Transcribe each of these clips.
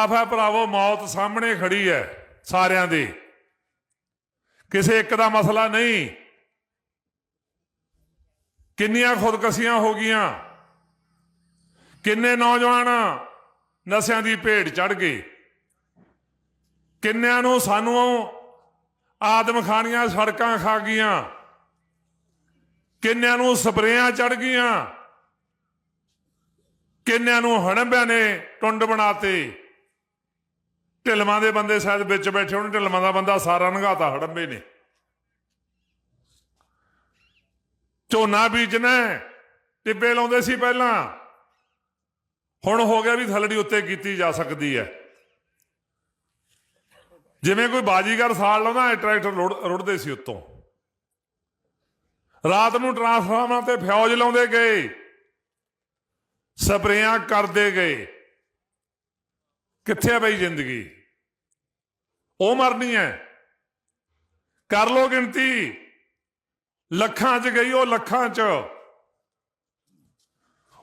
Of ਹੈ ਭਰਾਵੋ, ਮੌਤ ਸਾਹਮਣੇ ਖੜੀ ਹੈ ਸਾਰਿਆਂ ਦੇ। ਕਿਸੇ ਇੱਕ ਦਾ ਮਸਲਾ ਨਹੀਂ। ਕਿੰਨੀਆਂ ਖੁਦਕਸ਼ੀਆਂ ਹੋ ਗਈਆਂ। ਕਿੰਨੇ ਨੌਜਵਾਨ ਨਸ਼ਿਆਂ ਦੀ ਭੇਡ ਚੜ ਗਏ। ਕਿੰਨਿਆਂ ਨੂੰ ਸਾਨੂੰ ਆਦਮ ਖਾਣੀਆਂ ਸੜਕਾਂ ਖਾ ਗਈਆਂ। ਕਿੰਨਿਆਂ ਨੂੰ ਸਪਰੇਆਂ ਚੜ ਗਈਆਂ। ਕਿੰਨਿਆਂ ਨੂੰ ਹੜੰਬਿਆਂ ਨੇ ਟੁੰਡ ਬਣਾਤੇ। ਢਿਲਮਾਂ ਦੇ ਬੰਦੇ ਸ਼ਾਇਦ ਵਿੱਚ ਬੈਠੇ ਹੋਣ ਢਿਲਮਾਂ ਦਾ ਬੰਦਾ ਸਾਰਾ ਨਗਾਤਾ, ਹੜੰਬੇ ਨੇ। ਝੋਨਾ ਬੀਜਣਾ ਟਿੱਬੇ ਲਾਉਂਦੇ ਸੀ ਪਹਿਲਾਂ। ਹੁਣ ਹੋ ਗਿਆ ਵੀ ਥਲੜੀ ਉੱਤੇ ਕੀਤੀ ਜਾ ਸਕਦੀ ਹੈ। ਜਿਵੇਂ ਕੋਈ ਬਾਜੀਗਰ ਸਾਲ ਲਾਉਂਦਾ ਐ ਟਰੈਕਟਰ ਰੁੜ- ਰੁੜਦੇ ਸੀ ਉੱਤੋਂ। ਰਾਤ ਨੂੰ ਟਰਾਂਸਫਾਰਮਰਾਂ ਤੇ ਫਿਊਜ਼ ਲਾਉਂਦੇ ਗਏ। ਸਪਰੇਆਂ ਕਰਦੇ ਗਏ। ਕਿੱਥੇ ਆ ਬਈ ਜ਼ਿੰਦਗੀ? ਉਹ ਮਰਨੀ ਹੈ ਕਰ ਲੋ ਗਿਣਤੀ। ਲੱਖਾਂ 'ਚ ਗਈ ਉਹ ਲੱਖਾਂ 'ਚ।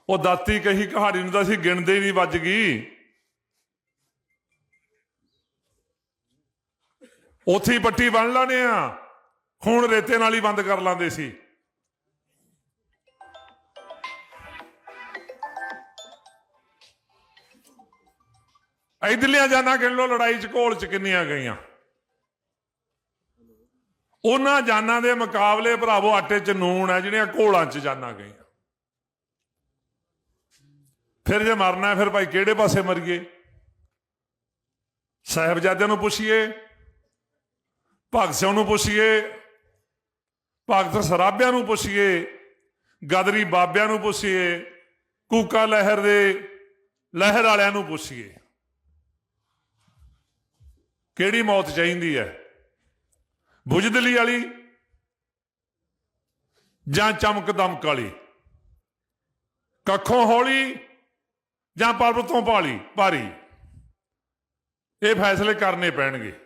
ਉਹ ਦਾਤੀ ਕਹੀ ਕਹਾਣੀ ਨੂੰ ਤਾਂ ਅਸੀਂ ਗਿਣਦੇ ਨਹੀਂ, ਵੱਜ ਗਈ। ਉੱਥੇ ਪੱਟੀ ਬਣ ਲਾਣੇ ਆ। ਹੁਣ ਰੇਤੇ ਨਾਲ ਹੀ ਬੰਦ ਕਰ ਲਾਂਦੇ ਸੀ। ਇਧਰਲੀਆਂ ਜਾਨਾਂ ਗਿਣ ਲੋ ਲੜਾਈ ਚ, ਘੋਲ ਚ ਕਿੰਨੀਆਂ ਗਈਆਂ। ਉਹਨਾਂ ਜਾਨਾਂ ਦੇ ਮੁਕਾਬਲੇ ਭਰਾਵੋ, ਆਟੇ ਚ ਨੂਣ ਹੈ, ਜਿਹੜੀਆਂ ਘੋਲਾਂ ਚ ਜਾਨਾਂ ਗਈਆਂ। ਫਿਰ ਜੇ ਮਰਨਾ ਫਿਰ ਭਾਈ ਕਿਹੜੇ ਪਾਸੇ ਮਰੀਏ? ਸਾਹਿਬਜ਼ਾਦਿਆਂ ਨੂੰ ਪੁੱਛੀਏ, ਭਗਤ ਸਿੰਘ ਨੂੰ ਪੁੱਛੀਏ, ਭਗਤ ਸਰਾਭਿਆਂ ਨੂੰ ਪੁੱਛੀਏ, ਗਦਰੀ ਬਾਬਿਆਂ ਨੂੰ ਪੁੱਛੀਏ, ਕੂਕਾ ਲਹਿਰ ਦੇ ਲਹਿਰ ਵਾਲਿਆਂ ਨੂੰ ਪੁੱਛੀਏ। ਕਿਹੜੀ ਮੌਤ ਚਾਹੀਦੀ ਹੈ? ਬੁਝਦਲੀ ਵਾਲੀ ਜਾਂ ਚਮਕ ਦਮਕ ਵਾਲੀ? ਕੱਖੋਂ ਹੌਲੀ ਜਾਂ ਪਰਬਤੋਂ ਪਾਲੀ ਭਾਰੀ। ਇਹ ਫੈਸਲੇ ਕਰਨੇ ਪੈਣਗੇ।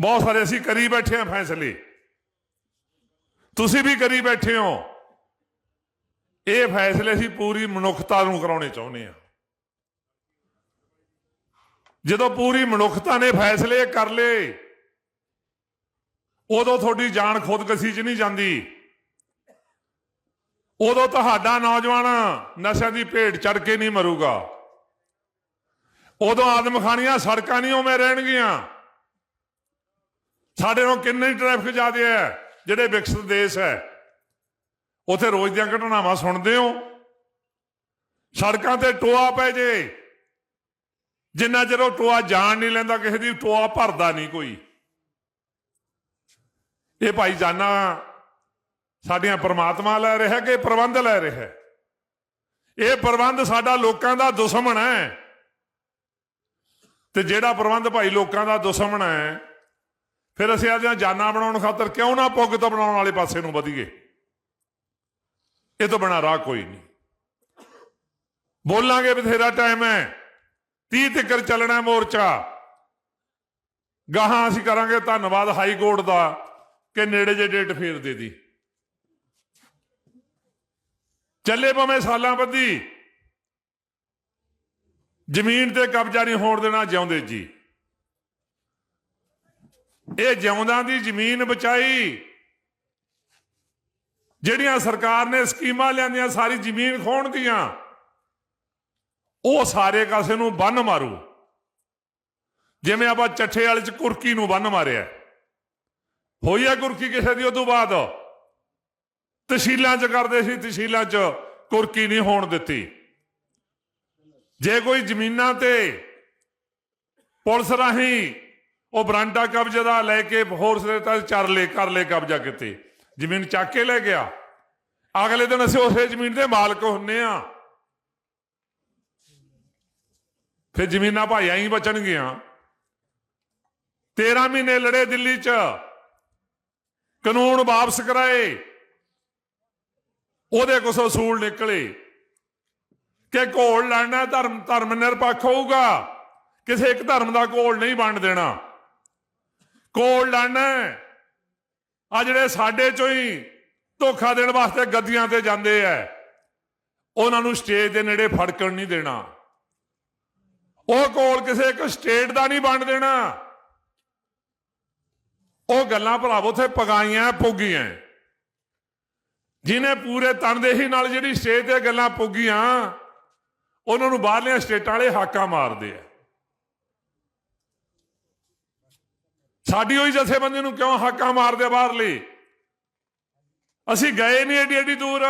ਬਹੁਤ ਸਾਰੇ ਅਸੀਂ ਕਰੀ ਬੈਠੇ ਹਾਂ ਫੈਸਲੇ। ਤੁਸੀਂ ਵੀ ਕਰੀ ਬੈਠੇ ਹੋ। ਇਹ ਫੈਸਲੇ ਅਸੀਂ ਪੂਰੀ ਮਨੁੱਖਤਾ ਨੂੰ ਕਰਾਉਣੇ ਚਾਹੁੰਦੇ ਹਾਂ। ਜਦੋਂ ਪੂਰੀ ਮਨੁੱਖਤਾ ਨੇ ਫੈਸਲੇ ਕਰ ਲਏ, ਉਦੋਂ ਤੁਹਾਡੀ ਜਾਨ ਖੁਦਕਸ਼ੀ 'ਚ ਨਹੀਂ ਜਾਂਦੀ। ਉਦੋਂ ਤੁਹਾਡਾ ਨੌਜਵਾਨ ਨਸ਼ਿਆਂ ਦੀ ਭੇਟ ਚੜ ਕੇ ਨਹੀਂ ਮਰੂਗਾ। ਉਦੋਂ ਆਦਮਖਾਨੀਆਂ ਸੜਕਾਂ ਨਹੀਂ ਉਵੇਂ ਰਹਿਣਗੀਆਂ। ਸਾਡੇ ਨੂੰ ਕਿੰਨੇ ਟ੍ਰੈਫਿਕ ਜ਼ਿਆਦੇ ਹੈ, ਜਿਹੜੇ ਵਿਕਸਿਤ ਦੇਸ਼ ਹੈ। ਉਥੇ ਰੋਜ਼ ਦੀਆਂ ਘਟਨਾਵਾਂ ਸੁਣਦੇ ਹੋ। ਸੜਕਾਂ ਤੇ ਟੋਆ ਪੈ ਜੇ। ਜਿੰਨਾ ਚਿਰ ਉਹ ਟੋਆ ਜਾਣ ਨਹੀਂ ਲੈਂਦਾ ਕਿਸੇ ਦੀ, ਟੋਆ ਭਰਦਾ ਨਹੀਂ ਕੋਈ। ਇਹ ਭਾਈ ਜਾਨਾ, ਸਾਡੀਆਂ ਪਰਮਾਤਮਾ ਲੈ ਰਿਹਾ ਕਿ ਪ੍ਰਬੰਧ ਲੈ ਰਿਹਾ? ਇਹ ਪ੍ਰਬੰਧ ਸਾਡਾ ਲੋਕਾਂ ਦਾ ਦੁਸ਼ਮਣ ਹੈ। ਤੇ ਜਿਹੜਾ ਪ੍ਰਬੰਧ ਭਾਈ ਲੋਕਾਂ ਦਾ ਦੁਸ਼ਮਣ ਹੈ, ਫਿਰ ਅਸੀਂ ਅੱਜ ਜਾਨਾਂ ਬਣਾਉਣ ਖਾਤਰ ਕਿਉਂ ਨਾ ਪੁੱਗਤ ਬਣਾਉਣ ਵਾਲੇ ਪਾਸੇ ਨੂੰ ਵਧੀਏ? ਇਹ ਤੋਂ ਬਣਾ ਰਾਹ ਕੋਈ ਨਹੀਂ। ਬੋਲਾਂਗੇ ਬਥੇਰਾ ਟਾਈਮ ਹੈ। 30 ਤੱਕ ਚੱਲਣਾ ਮੋਰਚਾ। ਗਾਹਾਂ ਅਸੀਂ ਕਰਾਂਗੇ ਧੰਨਵਾਦ ਹਾਈ ਕੋਰਟ ਦਾ ਕਿ ਨੇੜੇ ਜੇ ਡੇਟ ਫੇਰ ਦੇ ਦੀ ਚੱਲੇ ਭਾਵੇਂ ਸਾਲਾਂ ਬੱਧੀ। ਜ਼ਮੀਨ ਤੇ ਕਬਜ਼ਾ ਨਹੀਂ ਹੋਣ ਦੇਣਾ ਜਿਉਂਦੇ ਜੀ। ਇਹ ਜਿਉਂਦਾਂ ਦੀ ਜ਼ਮੀਨ ਬਚਾਈ। ਜਿਹੜੀਆਂ ਸਰਕਾਰ ਨੇ ਸਕੀਮਾਂ ਲਿਆਂਦੀਆਂ, ਸਾਰੀ ਜ਼ਮੀਨ ਖੋਣ ਦੀਆਂ। ਉਹ ਸਾਰੇ ਕਾਸੇ ਨੂੰ ਬੰਨ ਮਾਰੂ। ਜਿਵੇਂ ਆਪਾਂ ਚੱਠੇ ਵਾਲੇ ਚ ਕੁਰਕੀ ਨੂੰ ਬੰਨ ਮਾਰਿਆ। ਹੋਈ ਆ ਕੁਰਕੀ ਕਿਸੇ ਦੀ ਉਦੋਂ ਬਾਅਦ? ਤਹਿਸੀਲਾਂ ਚ ਕਰਦੇ ਸੀ, ਤਹਿਸੀਲਾਂ ਚ ਕੁਰਕੀ ਨਹੀਂ ਹੋਣ ਦਿੱਤੀ। ਜੇ ਕੋਈ ਜ਼ਮੀਨਾਂ ਤੇ ਪੁਲਿਸ ਰਾਹੀਂ ਉਹ ਬਰਾਂਡਾ ਕਬਜ਼ੇ ਦਾ ਲੈ ਕੇ ਹੋਰ ਸਿਰੇ ਤੱਕ ਚਰ ਲੈ ਕਰ ਲੈ ਕਬਜ਼ਾ ਕਿਤੇ। ਜ਼ਮੀਨ ਚੱਕ ਕੇ ਲੈ ਗਿਆ। ਅਗਲੇ ਦਿਨ ਅਸੀਂ ਉਸੇ ਜ਼ਮੀਨ ਦੇ ਮਾਲਕ ਹੁੰਨੇ ਆ। ਫਿਰ ਜ਼ਮੀਨਾਂ ਭਾਈਆਂ ਹੀ ਬਚਣਗੀਆਂ। 13 ਮਹੀਨੇ ਲੜੇ ਦਿੱਲੀ 'ਚ। ਕਾਨੂੰਨ ਵਾਪਸ ਕਰਾਏ। ਉਹਦੇ ਕੁਛ ਅਸੂਲ ਨਿਕਲੇ। ਕਿ ਘੋਲ ਲੜਨਾ ਧਰਮ ਧਰਮ ਨਿਰਪੱਖ ਹੋਊਗਾ। ਕਿਸੇ ਇੱਕ ਧਰਮ ਦਾ ਘੋਲ ਨਹੀਂ ਵੰਡ ਦੇਣਾ। ਘੋਲ ਲੜਨਾ ਆ ਜਿਹੜੇ ਸਾਡੇ ਚੋਂ ਹੀ ਧੋਖਾ ਦੇਣ ਵਾਸਤੇ ਗੱਦੀਆਂ ਤੇ ਜਾਂਦੇ ਐ ਉਹਨਾਂ ਨੂੰ ਸਟੇਜ ਦੇ ਨੇੜੇ ਫੜਕਣ ਨਹੀਂ ਦੇਣਾ। ਉਹ ਕੋਲ ਕਿਸੇ ਇੱਕ ਸਟੇਟ ਦਾ ਨਹੀਂ ਵੰਡ ਦੇਣਾ। ਉਹ ਗੱਲਾਂ ਭਰਾਵੋ ਉੱਥੇ ਪਗਾਈਆਂ, ਪੁੱਗੀਆਂ। ਜਿਨੇ ਪੂਰੇ ਤਨਦੇਹੀ ਨਾਲ ਜਿਹੜੀ ਸਟੇਜ ਤੇ ਗੱਲਾਂ ਪੁੱਗੀਆਂ, ਉਹਨਾਂ ਨੂੰ ਬਾਹਰਲੀਆਂ ਸਟੇਟਾਂ ਵਾਲੇ ਹਾਕਾਂ ਮਾਰਦੇ ਆ। ਸਾਡੀ ਹੋਈ ਜਥੇਬੰਦੀ ਨੂੰ ਕਿਉਂ ਹਾਕਾਂ ਮਾਰਦੇ ਆ ਬਾਹਰਲੀ? ਅਸੀਂ ਗਏ ਨਹੀਂ ਏਡੀ ਏਡੀ ਦੂਰ।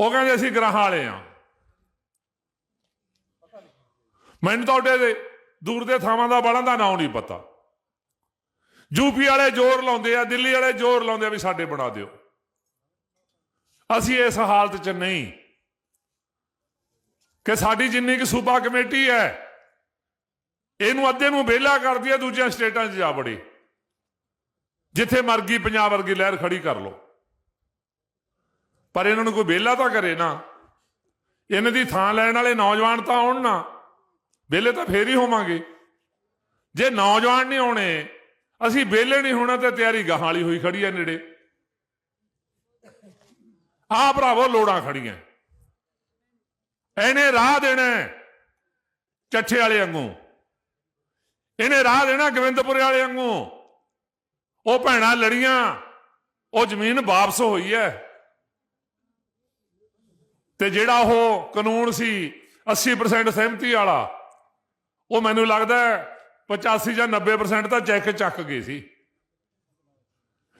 ਉਹ ਕਹਿੰਦੇ ਅਸੀਂ ਗ੍ਰਹਾਂ ਵਾਲੇ ਆ। ਮੈਨੂੰ ਤੁਹਾਡੇ ਦੇ। ਦੂਰ ਦੇ ਥਾਵਾਂ ਦਾ ਬੜਾਂ ਦਾ ਨਾਂ ਨਹੀਂ ਪਤਾ। ਯੂਪੀ ਵਾਲੇ ਜ਼ੋਰ ਲਾਉਂਦੇ ਆ, ਦਿੱਲੀ ਵਾਲੇ ਜ਼ੋਰ ਲਾਉਂਦੇ ਆ ਵੀ ਸਾਡੇ ਬਣਾ ਦਿਓ। ਅਸੀਂ ਇਸ ਹਾਲਤ 'ਚ ਨਹੀਂ। ਕਿ ਸਾਡੀ ਜਿੰਨੀ ਕਿ ਸੂਬਾ ਕਮੇਟੀ ਹੈ, ਇਹਨੂੰ ਅੱਧੇ ਨੂੰ ਵਿਹਲਾ ਕਰਦੀ ਹੈ ਦੂਜੀਆਂ ਸਟੇਟਾਂ 'ਚ ਜਾ ਬੜੀ ਜਿੱਥੇ ਮਰਗੀ ਪੰਜਾਬ ਵਰਗੀ ਲਹਿਰ ਖੜੀ ਕਰ ਲੋ ਪਰ ਇਹਨਾਂ ਨੂੰ ਕੋਈ ਵਿਹਲਾ ਤਾਂ ਕਰੇ ਨਾ। ਇਹਨਾਂ ਦੀ ਥਾਂ ਲੈਣ ਵਾਲੇ ਨੌਜਵਾਨ ਤਾਂ ਆਉਣ ਨਾ। ਵਿਹਲੇ ਤਾਂ ਫੇਰ ਹੀ ਹੋਵਾਂਗੇ। ਜੇ ਨੌਜਵਾਨ ਨਹੀਂ ਆਉਣੇ, ਅਸੀਂ ਵਿਹਲੇ ਨਹੀਂ ਹੋਣਾ ਤੇ ਤਿਆਰੀ ਗਾਹਾਂ ਵਾਲੀ ਹੋਈ ਖੜੀ ਐ ਨੇੜੇ। ਆ ਭਰਾਵੋ ਲੋੜਾਂ ਖੜੀਆਂ। ਇਹਨੇ ਰਾਹ ਦੇਣਾ ਹੈ ਚੱਠੇ ਵਾਲੇ ਵਾਂਗੂ। ਇਹਨੇ ਰਾਹ ਦੇਣਾ ਗੋਬਿੰਦਪੁਰੇ ਵਾਲੇ ਵਾਂਗੂ। ਉਹ ਭੈਣਾਂ ਲੜੀਆਂ, ਉਹ ਜ਼ਮੀਨ ਵਾਪਸ ਹੋਈ ਹੈ ਤੇ ਜਿਹੜਾ ਉਹ ਕਾਨੂੰਨ ਸੀ 80% ਸਹਿਮਤੀ ਵਾਲਾ ਉਹ ਮੈਨੂੰ ਲੱਗਦਾ ਹੈ 85 ਜਾਂ 90% ਤਾਂ ਚੈੱਕ ਚੱਕ ਗਏ ਸੀ।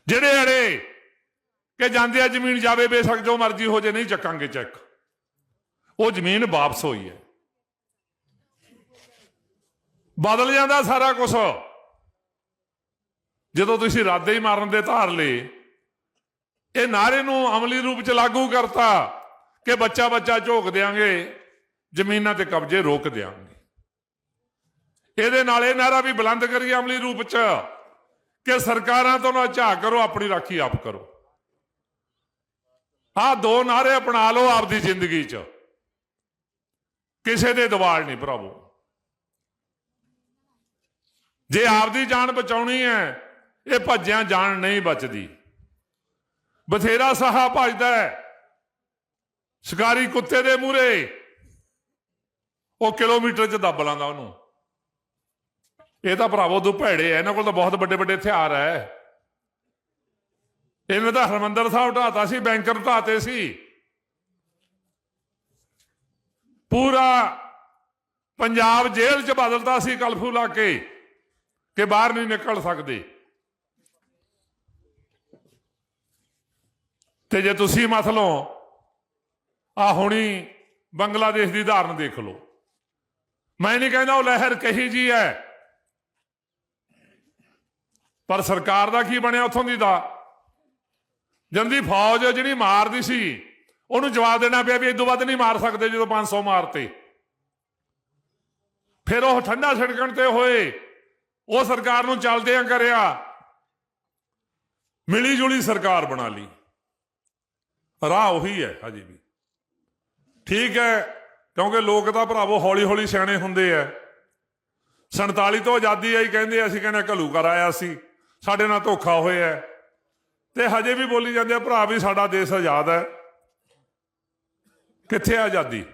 ਜਿਹੜੇ ਅੜੇ ਕਿ ਜਾਂਦੇ ਆ ਜ਼ਮੀਨ ਜਾਵੇ ਬੇਸ਼ੱਕ ਜੋ ਮਰਜ਼ੀ ਹੋ ਜੇ, ਨਹੀਂ ਚੱਕਾਂਗੇ ਚੈੱਕ। ਉਹ ਜ਼ਮੀਨ ਵਾਪਸ ਹੋਈ ਹੈ। ਬਦਲ ਜਾਂਦਾ ਸਾਰਾ ਕੁਝ ਜਦੋਂ ਤੁਸੀਂ ਰਾਦੇ ਹੀ ਮਾਰਨ ਦੇ ਧਾਰ ਲਏ, ਇਹ ਨਾਰੇ ਨੂੰ ਅਮਲੀ ਰੂਪ ਚ ਲਾਗੂ ਕਰਤਾ ਕਿ ਬੱਚਾ ਬੱਚਾ ਝੋਕ ਦਿਆਂਗੇ, ਜ਼ਮੀਨਾਂ ਤੇ ਕਬਜ਼ੇ ਰੋਕ ਦਿਆਂਗੇ। ਇਹਦੇ ਨਾਲ ਇਹ ਨਾਰਾ ਵੀ ਬੁਲੰਦ ਕਰੀਏ ਅਮਲੀ ਰੂਪ ਚ ਕਿ ਸਰਕਾਰਾਂ ਤੋਂ ਨਾ ਝਾਕ ਕਰੋ, ਆਪਣੀ ਰਾਖੀ ਆਪ ਕਰੋ। ਆਹ ਦੋ ਨਾਰੇ ਅਪਣਾ ਲਓ ਆਪਦੀ ਜ਼ਿੰਦਗੀ ਚ। ਕਿਸੇ ਦੇ ਦਵਾਲ ਨਹੀਂ ਭਰਾਵੋ। ਜੇ ਆਪਦੀ ਜਾਨ ਬਚਾਉਣੀ ਹੈ, ਇਹ ਭੱਜਿਆਂ ਜਾਨ ਨਹੀਂ ਬਚਦੀ। ਬਥੇਰਾ ਸਾਹਾ ਭੱਜਦਾ ਹੈ। ਸ਼ਿਕਾਰੀ ਕੁੱਤੇ ਦੇ ਮੂਹਰੇ, ਉਹ ਕਿਲੋਮੀਟਰ ਚ ਦੱਬ ਲਾਂਦਾ ਉਹਨੂੰ। ਇਹ ਤਾਂ ਭਰਾਵੋ ਦੋ ਭੈੜੇ ਐ ਇਹਨਾਂ ਕੋਲ ਤਾਂ ਬਹੁਤ ਵੱਡੇ ਵੱਡੇ ਹਥਿਆਰ ਐ ਇਹਨੇ ਤਾਂ ਹਰਮੰਦਰ ਸਾਹਿਬ ਢਾਤਾ ਸੀ, ਬੈਂਕਰ ਢਾਤੇ ਸੀ। ਪੂਰਾ ਪੰਜਾਬ ਜੇਲ੍ਹ ਚ ਬਦਲਦਾ ਸੀ ਕਲਫੂ ਲਾ ਕੇ, ਕਿ ਬਾਹਰ ਨਹੀਂ ਨਿਕਲ ਸਕਦੇ। ਤੇ ਜੇ ਤੁਸੀਂ ਮਸਲੋਂ ਆ ਹੁਣੀ ਬੰਗਲਾਦੇਸ਼ ਦੀ ਉਦਾਹਰਨ ਦੇਖ ਲਓ। ਮੈਂ ਨਹੀਂ ਕਹਿੰਦਾ ਉਹ ਲਹਿਰ ਕਹੀ ਜੀ ਹੈ ਪਰ ਸਰਕਾਰ ਦਾ ਕੀ ਬਣਿਆ ਉੱਥੋਂ ਦੀ ਦਾ? ਜੰਦੀ ਫੌਜ ਜਿਹੜੀ ਮਾਰਦੀ ਸੀ, ਉਹਨੂੰ ਜਵਾਬ ਦੇਣਾ ਪਿਆ ਵੀ ਇਦੋਂ ਵੱਧ ਨਹੀਂ ਮਾਰ ਸਕਦੇ ਜਦੋਂ 500 ਮਾਰਤੇ। ਫਿਰ ਉਹ ਠੰਡਾ ਛਿੜਕਣ ਤੇ ਹੋਏ। ਉਹ ਸਰਕਾਰ ਨੂੰ ਚੱਲਦਿਆਂ ਕਰਿਆ। ਮਿਲੀ ਜੁਲੀ ਸਰਕਾਰ ਬਣਾ ਲਈ। ਰਾਹ ਉਹੀ ਹੈ ਹਜੇ ਵੀ। ਠੀਕ ਹੈ, ਕਿਉਂਕਿ ਲੋਕ ਤਾਂ ਭਰਾਵੋ ਹੌਲੀ ਹੌਲੀ ਸਿਆਣੇ ਹੁੰਦੇ ਐ 47 ਤੋਂ ਆਜ਼ਾਦੀ ਆਈ ਕਹਿੰਦੇ ਅਸੀਂ ਕਹਿੰਦੇ ਘਲੂ ਕਰ ਆਇਆ ਸੀ। ਸਾਡੇ ਨਾਲ ਧੋਖਾ ਹੋਇਆ ਹੈ। ਤੇ ਹਜੇ ਵੀ ਬੋਲੀ ਜਾਂਦੇ ਆ ਭਰਾ ਵੀ ਸਾਡਾ ਦੇਸ਼ ਆਜ਼ਾਦ ਹੈ। ਕਿੱਥੇ ਆਜ਼ਾਦੀ?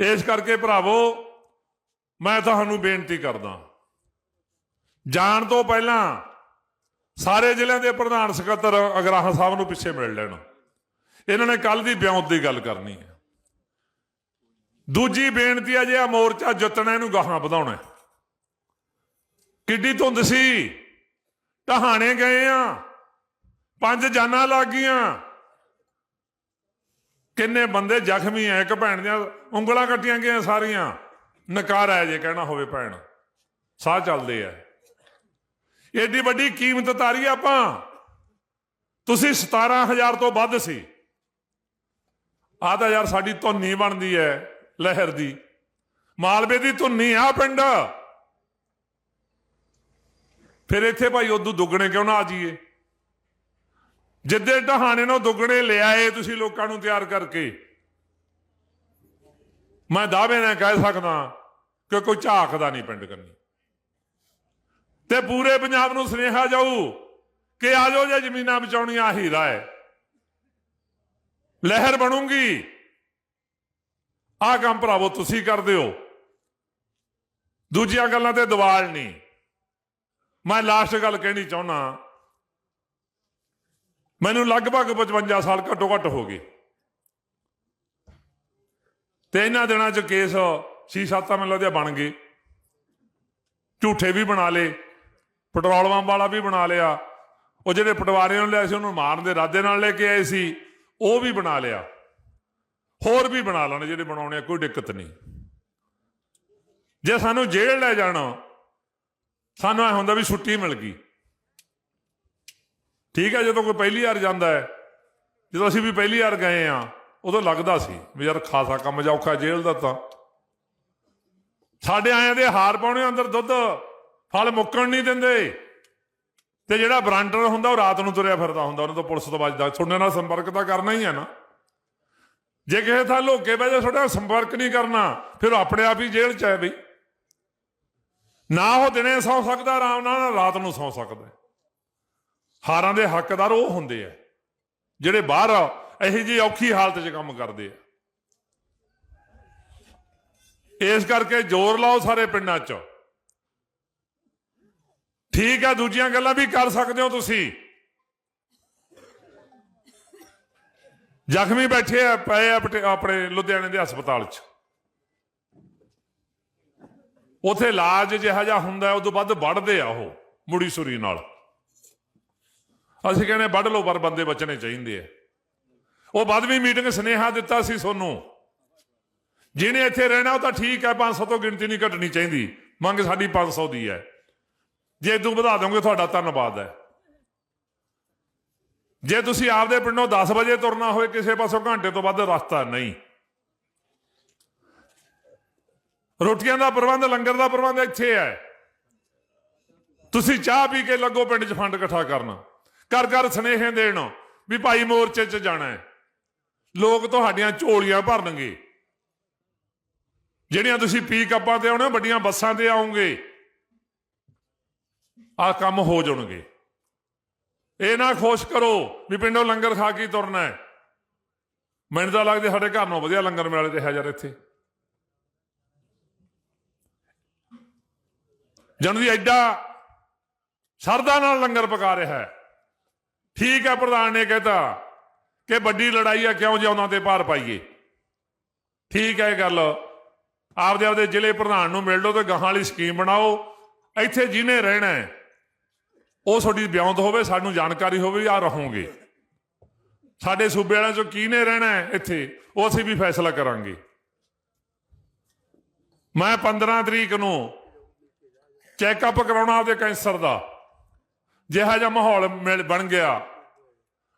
ਇਸ ਕਰਕੇ ਭਰਾਵੋ, ਮੈਂ ਤੁਹਾਨੂੰ ਬੇਨਤੀ ਕਰਦਾ ਜਾਣ ਤੋਂ ਪਹਿਲਾਂ ਸਾਰੇ ਜ਼ਿਲ੍ਹਿਆਂ ਦੇ ਪ੍ਰਧਾਨ ਸਕੱਤਰ ਅਗਰਾਹਾਂ ਸਾਹਿਬ ਨੂੰ ਪਿੱਛੇ ਮਿਲ ਲੈਣ। ਇਹਨਾਂ ਨੇ ਕੱਲ ਦੀ ਬਿਉਂਤ ਦੀ ਗੱਲ ਕਰਨੀ ਹੈ। ਦੂਜੀ ਬੇਨਤੀ ਹੈ ਜੇ ਆ ਮੋਰਚਾ ਜਿੱਤਣਾ, ਇਹਨੂੰ ਗਾਹਾਂ ਵਧਾਉਣਾ ਕਿੱਡੀ ਧੁੰਦ ਸੀ। ਟਹਾਣੇ ਗਏ ਆ। ਪੰਜ ਜਾਨਾਂ ਲੱਗ ਗਈਆਂ। ਕਿੰਨੇ ਬੰਦੇ ਜ਼ਖਮੀ ਐ ਇੱਕ ਭੈਣ ਦੀਆਂ ਉਂਗਲਾਂ ਕੱਟੀਆਂ ਗਈਆਂ ਸਾਰੀਆਂ। ਨਕਾਰ ਹੈ ਜੇ ਕਹਿਣਾ ਹੋਵੇ ਭੈਣ। ਸਾਹ ਚੱਲਦੇ ਆ। ਏਡੀ ਵੱਡੀ ਕੀਮਤ ਤਾਰੀ ਆਪਾਂ। ਤੁਸੀਂ 17000 ਤੋਂ ਵੱਧ ਸੀ। ਆਹ ਤਾਂ ਯਾਰ ਸਾਡੀ ਧੁੰਨੀ ਬਣਦੀ ਐ, ਲਹਿਰ ਦੀ। ਮਾਲਵੇ ਦੀ ਧੁੰਨੀ ਆ ਪਿੰਡ। ਫਿਰ ਇੱਥੇ ਭਾਈ ਉਦੋਂ ਦੁੱਗਣੇ ਕਿਉਂ ਨਾ ਆ ਜਾਈਏ? ਜਿੱਦੇ ਢਹਾਣੇ ਨੂੰ ਦੁੱਗਣੇ ਲਿਆਏ ਤੁਸੀਂ ਲੋਕਾਂ ਨੂੰ ਤਿਆਰ ਕਰਕੇ। ਮੈਂ ਦਾਅਵੇ ਨਾਲ ਕਹਿ ਸਕਦਾ ਕਿ ਕੋਈ ਝਾਕਦਾ ਨਹੀਂ ਪਿੰਡ ਕੰਨੀ। ਤੇ ਪੂਰੇ ਪੰਜਾਬ ਨੂੰ ਸੁਨੇਹਾ ਜਾਊ ਕਿ ਆ ਜਾਓ ਜੇ ਜ਼ਮੀਨਾਂ ਬਚਾਉਣੀਆਂ ਆਹੀ ਰਾਹ ਹੈ ਲਹਿਰ ਬਣੂਗੀ। ਆਹ ਕੰਮ ਭਰਾਵੋ ਤੁਸੀਂ ਕਰਦੇ ਹੋ। ਦੂਜੀਆਂ ਗੱਲਾਂ ਤੇ ਦਿਵਾਲ ਨਹੀਂ। ਮੈਂ ਲਾਸਟ ਗੱਲ ਕਹਿਣੀ ਚਾਹੁੰਦਾ ਮੈਨੂੰ ਲਗਭਗ 55 ਸਾਲ ਘੱਟੋ ਘੱਟ ਹੋ ਗਏ। ਤੇ ਇਹਨਾਂ ਦਿਨਾਂ 'ਚ ਕੇਸ ਛੇ ਸੱਤ ਮੈਨੂੰ ਲੱਗਦਾ ਬਣ ਗਏ। ਝੂਠੇ ਵੀ ਬਣਾ ਲਏ, ਪੈਟਰੋਲ ਪੰਪ ਵਾਲਾ ਵੀ ਬਣਾ ਲਿਆ। ਉਹ ਜਿਹੜੇ ਪਟਵਾਰੀਆਂ ਨੂੰ ਲਿਆ ਸੀ, ਉਹਨੂੰ ਮਾਰਨ ਦੇ ਇਰਾਦੇ ਨਾਲ ਲੈ ਕੇ ਆਏ ਸੀ, ਉਹ ਵੀ ਬਣਾ ਲਿਆ। ਹੋਰ ਵੀ ਬਣਾ ਲੈਣ ਜਿਹੜੇ ਬਣਾਉਣੇ ਆ, ਕੋਈ ਦਿੱਕਤ ਨਹੀਂ। ਜੇ ਸਾਨੂੰ ਜੇਲ੍ਹ ਲੈ ਜਾਣਾ ਸਾਨੂੰ ਐ ਹੁੰਦਾ ਵੀ ਛੁੱਟੀ ਮਿਲ ਗਈ। ਠੀਕ ਹੈ, ਜਦੋਂ ਕੋਈ ਪਹਿਲੀ ਵਾਰ ਜਾਂਦਾ ਹੈ, ਜਦੋਂ ਅਸੀਂ ਵੀ ਪਹਿਲੀ ਵਾਰ ਗਏ ਆ ਉਦੋਂ ਲੱਗਦਾ ਸੀ ਵੀ ਯਾਰ ਖਾਸਾ ਕੰਮ ਜੌਖਾ ਜੇਲ੍ਹ ਦਾ ਤਾਂ। ਸਾਡੇ ਆਇਆਂ ਦੇ ਹਾਰ ਪਾਉਣੇ ਅੰਦਰ ਦੁੱਧ, ਫਲ ਮੁੱਕਣ ਨਹੀਂ ਦਿੰਦੇ। ਤੇ ਜਿਹੜਾ ਬਰਾਂਡਰ ਹੁੰਦਾ, ਉਹ ਰਾਤ ਨੂੰ ਤੁਰਿਆ ਫਿਰਦਾ ਹੁੰਦਾ, ਉਹਨੂੰ ਤਾਂ ਪੁਲਿਸ ਤੋਂ ਵੱਜਦਾ। ਤੁਹਾਡੇ ਨਾਲ ਸੰਪਰਕ ਤਾਂ ਕਰਨਾ ਹੀ ਹੈ ਨਾ। ਜੇ ਕਿਸੇ ਥਾਂ ਲੋਕੇ ਬਹਿ ਜਾ ਤੁਹਾਡੇ ਨਾਲ ਸੰਪਰਕ ਨਹੀਂ ਕਰਨਾ, ਫਿਰ ਉਹ ਆਪਣੇ ਆਪ ਹੀ ਜੇਲ੍ਹ ਚ ਹੈ ਬਈ। ਨਾ ਉਹ ਦਿਨੇ ਸੌ ਸਕਦਾ, ਆਰਾਮ ਨਾਲ ਨਾ ਰਾਤ ਨੂੰ ਸੌ ਸਕਦਾ। ਹਾਰਾਂ ਦੇ ਹੱਕਦਾਰ ਉਹ ਹੁੰਦੇ ਆ, ਜਿਹੜੇ ਬਾਹਰ ਇਹੋ ਜਿਹੀ ਔਖੀ ਹਾਲਤ 'ਚ ਕੰਮ ਕਰਦੇ ਆ। ਇਸ ਕਰਕੇ ਜ਼ੋਰ ਲਾਓ ਸਾਰੇ ਪਿੰਡਾਂ 'ਚ। ਠੀਕ ਆ, ਦੂਜੀਆਂ ਗੱਲਾਂ ਵੀ ਕਰ ਸਕਦੇ ਹੋ ਤੁਸੀਂ। ਜ਼ਖਮੀ ਬੈਠੇ ਆ, ਪਏ ਆ ਪਟੇ- ਆਪਣੇ ਲੁਧਿਆਣੇ ਦੇ ਹਸਪਤਾਲ 'ਚ। ਉਥੇ ਇਲਾਜ ਜਿਹਾ ਜਿਹਾ ਹੁੰਦਾ ਉਦੋਂ ਵੱਧ ਵੱਢਦੇ ਆ ਉਹ ਮੁੜੀ ਸੁਰੀ ਨਾਲ। ਅਸੀਂ ਕਹਿੰਦੇ ਵੱਢ ਲਓ ਪਰ ਬੰਦੇ ਬਚਣੇ ਚਾਹੀਦੇ ਆ। ਉਹ ਬਾਅਦ ਵੀ ਮੀਟਿੰਗ ਸੁਨੇਹਾ ਦਿੱਤਾ ਸੀ ਸੋਨੂੰ। ਜਿਹਨੇ ਇੱਥੇ ਰਹਿਣਾ, ਉਹ ਤਾਂ ਠੀਕ ਹੈ 500 ਤੋਂ ਗਿਣਤੀ ਨਹੀਂ ਘਟਣੀ ਚਾਹੀਦੀ। ਮੰਗ ਸਾਡੀ 500 ਦੀ ਹੈ। ਜੇ ਇਦੋਂ ਵਧਾ ਦੋਗੇ ਤੁਹਾਡਾ ਧੰਨਵਾਦ ਹੈ। ਜੇ ਤੁਸੀਂ ਆਪਦੇ ਪਿੰਡੋਂ 10 ਵਜੇ ਤੁਰਨਾ ਹੋਵੇ, ਕਿਸੇ ਪਾਸੋਂ ਘੰਟੇ ਤੋਂ ਵੱਧ ਰਸਤਾ ਨਹੀਂ। ਰੋਟੀਆਂ ਦਾ ਪ੍ਰਬੰਧ, ਲੰਗਰ ਦਾ ਪ੍ਰਬੰਧ ਇੱਥੇ ਹੈ। ਤੁਸੀਂ ਚਾਹ ਪੀ ਕੇ ਲੱਗੋ ਪਿੰਡ 'ਚ ਫੰਡ ਇਕੱਠਾ ਕਰਨ। ਘਰ ਘਰ ਸਨੇਹੇ ਦੇਣ ਵੀ ਭਾਈ ਮੋਰਚੇ 'ਚ ਜਾਣਾ ਹੈ। ਲੋਕ ਤੁਹਾਡੀਆਂ ਝੋਲੀਆਂ ਭਰਨਗੇ। ਜਿਹੜੀਆਂ ਤੁਸੀਂ ਪੀ ਕੱਪਾਂ ਤੇ ਆਉਣਾ ਵੱਡੀਆਂ ਬੱਸਾਂ ਤੇ ਆਉਂਗੇ ਆ ਕੰਮ ਹੋ ਜਾਣਗੇ। ਇਹ ਨਾ ਖੁਸ਼ ਕਰੋ ਵੀ ਪਿੰਡੋਂ ਲੰਗਰ ਖਾ ਕੇ ਤੁਰਨਾ ਹੈ। ਮੈਨੂੰ ਤਾਂ ਲੱਗਦਾ ਸਾਡੇ ਘਰ ਨੂੰ ਵਧੀਆ ਲੰਗਰ ਮਿਲੇ ਤੇ ਯਾਰ ਇੱਥੇ। ਜਨ ਦੀ ਐਡਾ ਸਰਦਾ ਨਾਲ ਲੰਗਰ ਪਕਾ ਰਿਹਾ ਹੈ। ਠੀਕ ਹੈ ਪ੍ਰਧਾਨ ਨੇ ਕਹਿਤਾ ਕਿ ਵੱਡੀ ਲੜਾਈ ਆ, ਕਿਉਂ ਜਿਉਂਦਾ ਤੇ ਭਾਰ ਪਾਈਏ? ਠੀਕ ਹੈ ਇਹ ਗੱਲ। ਆਪਦੇ ਆਪਦੇ ਜ਼ਿਲ੍ਹੇ ਪ੍ਰਧਾਨ ਨੂੰ ਮਿਲ ਲਓ ਤੇ ਗਾਹਾਂ ਵਾਲੀ ਸਕੀਮ ਬਣਾਓ। ਇੱਥੇ ਜਿਹਨੇ ਰਹਿਣਾ ਹੈ, ਉਹ ਤੁਹਾਡੀ ਬਿਆਉਂਤ ਹੋਵੇ, ਸਾਨੂੰ ਜਾਣਕਾਰੀ ਹੋਵੇ ਵੀ ਆ ਰਹੋਗੇ। ਸਾਡੇ ਸੂਬੇ ਵਾਲਿਆਂ ਚੋਂ ਕਿਹਨੇ ਰਹਿਣਾ ਹੈ ਇੱਥੇ, ਉਹ ਅਸੀਂ ਵੀ ਫੈਸਲਾ ਕਰਾਂਗੇ। ਮੈਂ 15 ਤਰੀਕ ਨੂੰ ਚੈੱਕਅਪ ਕਰਾਉਣਾ ਆਪਦੇ ਕੈਂਸਰ ਦਾ। ਜਿਹਾ ਜਿਹਾ ਮਾਹੌਲ ਮਿਲ, ਬਣ ਗਿਆ,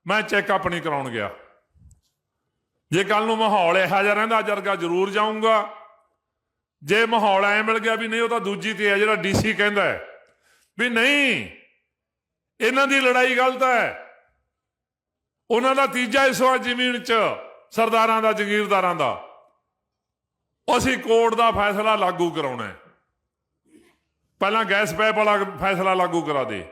ਮੈਂ ਚੈੱਕਅਪ ਨਹੀਂ ਕਰਾਉਣ ਗਿਆ। ਜੇ ਕੱਲ ਨੂੰ ਮਾਹੌਲ ਇਹੋ ਜਿਹਾ ਰਹਿੰਦਾ, ਜਰਗਾ ਜ਼ਰੂਰ ਜਾਊਂਗਾ। ਜੇ ਮਾਹੌਲ ਐ ਮਿਲ ਗਿਆ ਵੀ ਨਹੀਂ, ਉਹ ਤਾਂ ਦੂਜੀ ਤੇ ਹੈ, ਜਿਹੜਾ ਡੀਸੀ ਕਹਿੰਦਾ ਹੈ। ਵੀ ਨਹੀਂ, ਇਹਨਾਂ ਦੀ ਲੜਾਈ ਗਲਤ ਹੈ। ਉਹਨਾਂ ਦਾ ਤੀਜਾ ਹਿੱਸਾ ਜ਼ਮੀਨ 'ਚ, ਸਰਦਾਰਾਂ ਦਾ, ਜ਼ਗੀਰਦਾਰਾਂ ਦਾ। ਅਸੀਂ ਕੋਰਟ ਦਾ ਫੈਸਲਾ ਲਾਗੂ ਕਰਾਉਣਾ ਹੈ। ਪਹਿਲਾਂ ਗੈਸ ਪੈਪ ਵਾਲਾ ਫੈਸਲਾ ਲਾਗੂ ਕਰਾ ਦੇ।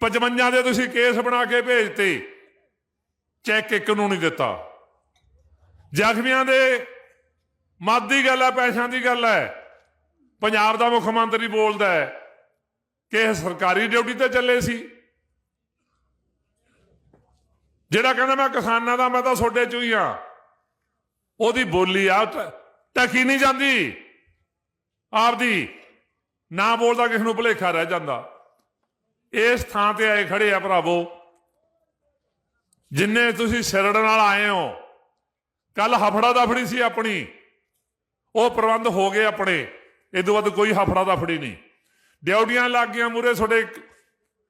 55 ਦੇ ਤੁਸੀਂ ਕੇਸ ਬਣਾ ਕੇ ਭੇਜਤੇ। ਚੈੱਕ ਇੱਕ ਨੂੰ ਨਹੀਂ ਦਿੱਤਾ। ਜ਼ਖਮੀਆਂ ਦੇ ਮੱਦ ਦੀ ਗੱਲ ਹੈ, ਪੈਸਿਆਂ ਦੀ ਗੱਲ ਹੈ। ਪੰਜਾਬ ਦਾ ਮੁੱਖ ਮੰਤਰੀ ਬੋਲਦਾ ਹੈ ਕਿ ਇਹ ਸਰਕਾਰੀ ਡਿਊਟੀ ਤੇ ਚੱਲੇ ਸੀ। ਜਿਹੜਾ ਕਹਿੰਦਾ, ਮੈਂ ਕਿਸਾਨਾਂ ਦਾ, ਮੈਂ ਤਾਂ ਤੁਹਾਡੇ ਚ ਹੀ ਆ ਉਹਦੀ ਬੋਲੀ ਆ ਟ- ਟਕੀ ਨਹੀਂ ਜਾਂਦੀ? ਆਪਦੀ ਨਾ ਬੋਲਦਾ ਕਿਸੇ ਨੂੰ ਭੁਲੇਖਾ ਰਹਿ ਜਾਂਦਾ। ਇਸ ਥਾਂ ਤੇ ਆਏ ਖੜੇ ਆ ਭਰਾਵੋ। ਜਿੰਨੇ ਤੁਸੀਂ ਸਿਰੜ ਨਾਲ ਆਏ ਹੋ ਕੱਲ ਹਫੜਾ ਦਫੜੀ ਸੀ ਆਪਣੀ। ਉਹ ਪ੍ਰਬੰਧ ਹੋ ਗਏ ਆਪਣੇ। ਇਹ ਤੋਂ ਵੱਧ ਕੋਈ ਹਫੜਾ ਦਫੜੀ ਨਹੀਂ। ਡਿਊਟੀਆਂ ਲੱਗ ਗਈਆਂ ਮੂਰੇ ਤੁਹਾਡੇ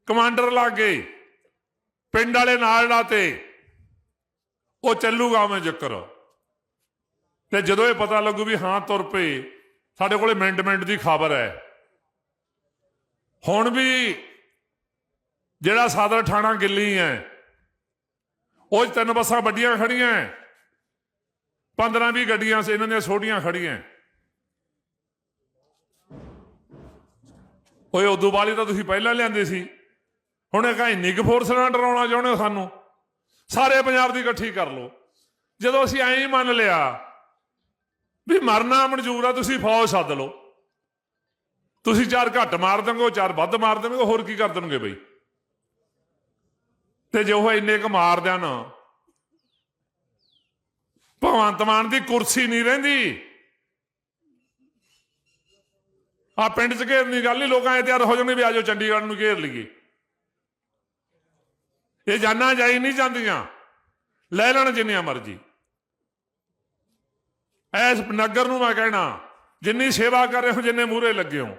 ਕਮਾਂਡਰ ਲੱਗ ਗਏ। ਪਿੰਡ ਵਾਲੇ ਨਾਲ ਲਾਤੇ। ਉਹ ਚੱਲੂਗਾ ਮੈਂ ਜ਼ਿਕਰ ਤੇ ਜਦੋਂ ਇਹ ਪਤਾ ਲੱਗੂ ਵੀ ਹਾਂ ਤੁਰ ਪਏ, ਸਾਡੇ ਕੋਲੇ ਮਿੰਟ ਮਿੰਟ ਦੀ ਖਬਰ ਹੈ। ਹੁਣ ਵੀ ਜਿਹੜਾ ਸਾਦਰ ਠਾਣਾ ਗਿੱਲੀ ਹੈ ਉਹ 'ਚ ਤਿੰਨ ਬੱਸਾਂ ਵੱਡੀਆਂ ਖੜੀਆਂ 15 20 ਗੱਡੀਆਂ ਸੀ ਇਹਨਾਂ ਦੀਆਂ ਛੋਟੀਆਂ ਖੜੀਆਂ ਓਏ, ਉਦੋਂ ਵਾਲੀ ਤਾਂ ਤੁਸੀਂ ਪਹਿਲਾਂ ਲਿਆਂਦੇ ਸੀ। ਹੁਣ ਇਹ ਕਾ ਇੰਨੀ ਕੁ ਫੋਰਸ ਨਾਲ ਡਰਾਉਣਾ ਚਾਹੁੰਦੇ ਹੋ ਸਾਨੂੰ? ਸਾਰੇ ਪੰਜਾਬ ਦੀ ਇਕੱਠੀ ਕਰ ਲਓ। ਜਦੋਂ ਅਸੀਂ ਐਂ ਹੀ ਮੰਨ ਲਿਆ ਵੀ ਮਰਨਾ ਮਨਜ਼ੂਰ ਆ, ਤੁਸੀਂ ਫੌਜ ਸੱਦ ਲਓ। ਤੁਸੀਂ ਚਾਰ ਘੱਟ ਮਾਰ ਦੋਗੇ ਚਾਰ ਵੱਧ ਮਾਰ ਦੇਣਗੇ, ਹੋਰ ਕੀ ਕਰ ਦੇਣਗੇ ਬਈ? ਤੇ ਜੇ ਉਹ ਇੰਨੇ ਕੁ ਮਾਰ ਦੇਣ, ਭਗਵੰਤ ਮਾਨ ਦੀ ਕੁਰਸੀ ਨਹੀਂ ਰਹਿੰਦੀ। ਆ ਪਿੰਡ 'ਚ ਘੇਰਨ ਦੀ ਗੱਲ ਨਹੀਂ ਲੋਕਾਂ ਇਹ ਤਿਆਰ ਹੋ ਜਾਣਗੇ ਵੀ ਆਜੋ ਚੰਡੀਗੜ੍ਹ ਨੂੰ ਘੇਰ ਲਈਏ। ਇਹ ਜਾਨਾਂ ਜਾਈ ਨਹੀਂ ਜਾਂਦੀਆਂ, ਲੈ ਲੈਣ ਜਿੰਨੀਆਂ ਮਰਜ਼ੀ। ਐਸ ਨਗਰ ਨੂੰ ਮੈਂ ਕਹਿਣਾ, ਜਿੰਨੀ ਸੇਵਾ ਕਰ ਰਹੇ ਹੋ, ਜਿੰਨੇ ਮੂਹਰੇ ਲੱਗੇ ਹੋ।